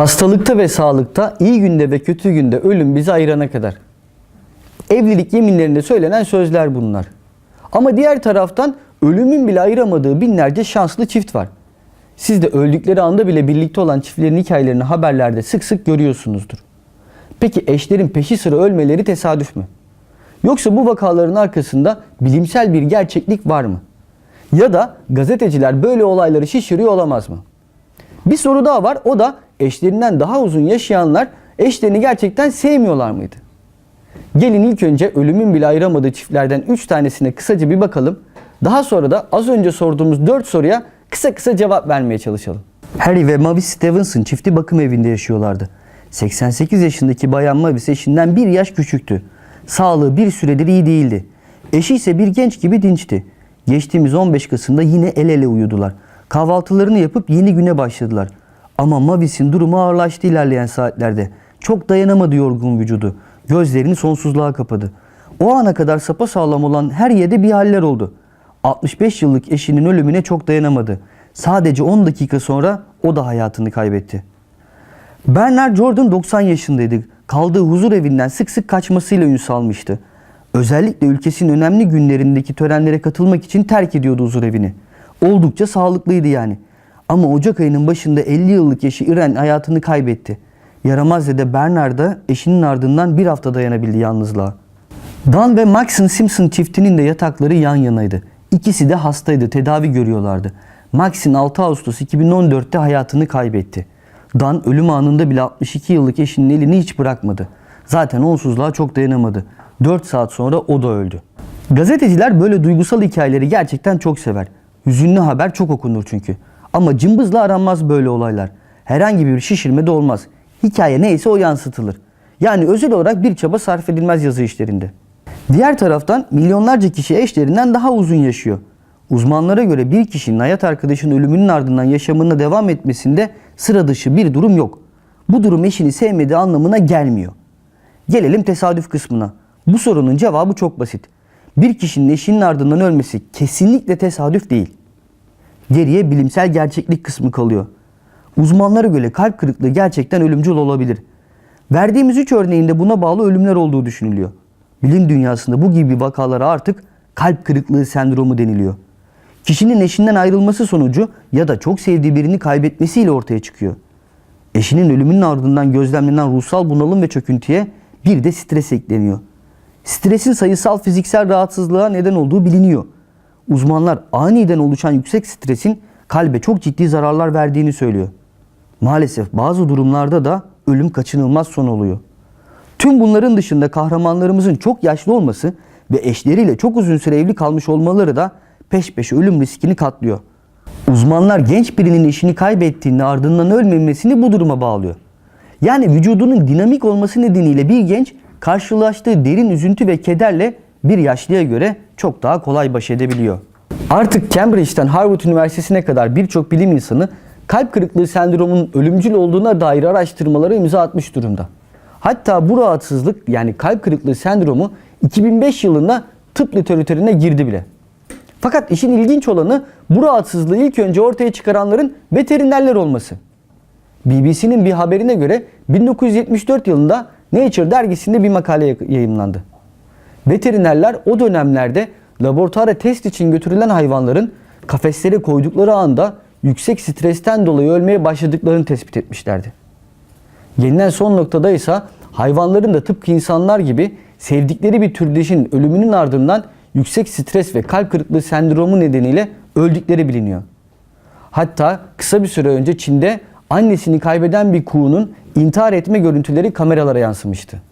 Hastalıkta ve sağlıkta, iyi günde ve kötü günde ölüm bizi ayırana kadar. Evlilik yeminlerinde söylenen sözler bunlar. Ama diğer taraftan ölümün bile ayıramadığı binlerce şanslı çift var. Siz de öldükleri anda bile birlikte olan çiftlerin hikayelerini haberlerde sık sık görüyorsunuzdur. Peki eşlerin peşi sıra ölmeleri tesadüf mü? Yoksa bu vakaların arkasında bilimsel bir gerçeklik var mı? Ya da gazeteciler böyle olayları şişiriyor olamaz mı? Bir soru daha var. O da eşlerinden daha uzun yaşayanlar eşlerini gerçekten sevmiyorlar mıydı? Gelin ilk önce ölümün bile ayıramadığı çiftlerden 3 tanesine kısaca bir bakalım. Daha sonra da az önce sorduğumuz 4 soruya kısa kısa cevap vermeye çalışalım. Harry ve Mavis Stevenson çifti bakım evinde yaşıyorlardı. 88 yaşındaki bayan Mavis eşinden bir yaş küçüktü. Sağlığı bir süredir iyi değildi. Eşi ise bir genç gibi dinçti. Geçtiğimiz 15 Kasım'da yine el ele uyudular. Kahvaltılarını yapıp yeni güne başladılar. Ama Mavis'in durumu ağırlaştı ilerleyen saatlerde. Çok dayanamadı yorgun vücudu. Gözlerini sonsuzluğa kapadı. O ana kadar sapasağlam olan her yerde bir haller oldu. 65 yıllık eşinin ölümüne çok dayanamadı. Sadece 10 dakika sonra o da hayatını kaybetti. Bernard Jordan 90 yaşındaydı. Kaldığı huzur evinden sık sık kaçmasıyla ün salmıştı. Özellikle ülkesinin önemli günlerindeki törenlere katılmak için terk ediyordu huzur evini. Oldukça sağlıklıydı yani. Ama Ocak ayının başında 50 yıllık eşi Irene hayatını kaybetti. Yaramaz dede Bernard da eşinin ardından bir hafta dayanabildi yalnızlığa. Dan ve Maxine Simpson çiftinin de yatakları yan yanaydı. İkisi de hastaydı, tedavi görüyorlardı. Maxine 6 Ağustos 2014'te hayatını kaybetti. Dan ölüm anında bile 62 yıllık eşinin elini hiç bırakmadı. Zaten onsuzluğa çok dayanamadı. 4 saat sonra o da öldü. Gazeteciler böyle duygusal hikayeleri gerçekten çok sever. Hüzünlü haber çok okunur çünkü. Ama cımbızla aranmaz böyle olaylar. Herhangi bir şişirme de olmaz. Hikaye neyse o yansıtılır. Yani özel olarak bir çaba sarf edilmez yazı işlerinde. Diğer taraftan milyonlarca kişi eşlerinden daha uzun yaşıyor. Uzmanlara göre bir kişinin hayat arkadaşının ölümünün ardından yaşamına devam etmesinde sıra dışı bir durum yok. Bu durum eşini sevmediği anlamına gelmiyor. Gelelim tesadüf kısmına. Bu sorunun cevabı çok basit. Bir kişinin eşinin ardından ölmesi kesinlikle tesadüf değil. Geriye bilimsel gerçeklik kısmı kalıyor. Uzmanlara göre kalp kırıklığı gerçekten ölümcül olabilir. Verdiğimiz 3 örneğinde buna bağlı ölümler olduğu düşünülüyor. Bilim dünyasında bu gibi vakalara artık kalp kırıklığı sendromu deniliyor. Kişinin eşinden ayrılması sonucu ya da çok sevdiği birini kaybetmesiyle ortaya çıkıyor. Eşinin ölümünün ardından gözlemlenen ruhsal bunalım ve çöküntüye bir de stres ekleniyor. Stresin sayısal fiziksel rahatsızlığa neden olduğu biliniyor. Uzmanlar aniden oluşan yüksek stresin kalbe çok ciddi zararlar verdiğini söylüyor. Maalesef bazı durumlarda da ölüm kaçınılmaz son oluyor. Tüm bunların dışında kahramanlarımızın çok yaşlı olması ve eşleriyle çok uzun süre evli kalmış olmaları da peş peşe ölüm riskini katlıyor. Uzmanlar genç birinin eşini kaybettiğinde ardından ölmemesini bu duruma bağlıyor. Yani vücudunun dinamik olması nedeniyle bir genç karşılaştığı derin üzüntü ve kederle bir yaşlıya göre çok daha kolay baş edebiliyor. Artık Cambridge'den Harvard Üniversitesi'ne kadar birçok bilim insanı kalp kırıklığı sendromunun ölümcül olduğuna dair araştırmalara imza atmış durumda. Hatta bu rahatsızlık yani kalp kırıklığı sendromu 2005 yılında tıp literatürüne girdi bile. Fakat işin ilginç olanı bu rahatsızlığı ilk önce ortaya çıkaranların veterinerler olması. BBC'nin bir haberine göre 1974 yılında Nature dergisinde bir makale yayımlandı. Veterinerler o dönemlerde laboratuvara test için götürülen hayvanların kafeslere koydukları anda yüksek stresten dolayı ölmeye başladıklarını tespit etmişlerdi. Gelinen son noktada ise hayvanların da tıpkı insanlar gibi sevdikleri bir türdeşin ölümünün ardından yüksek stres ve kalp kırıklığı sendromu nedeniyle öldükleri biliniyor. Hatta kısa bir süre önce Çin'de annesini kaybeden bir kuğunun intihar etme görüntüleri kameralara yansımıştı.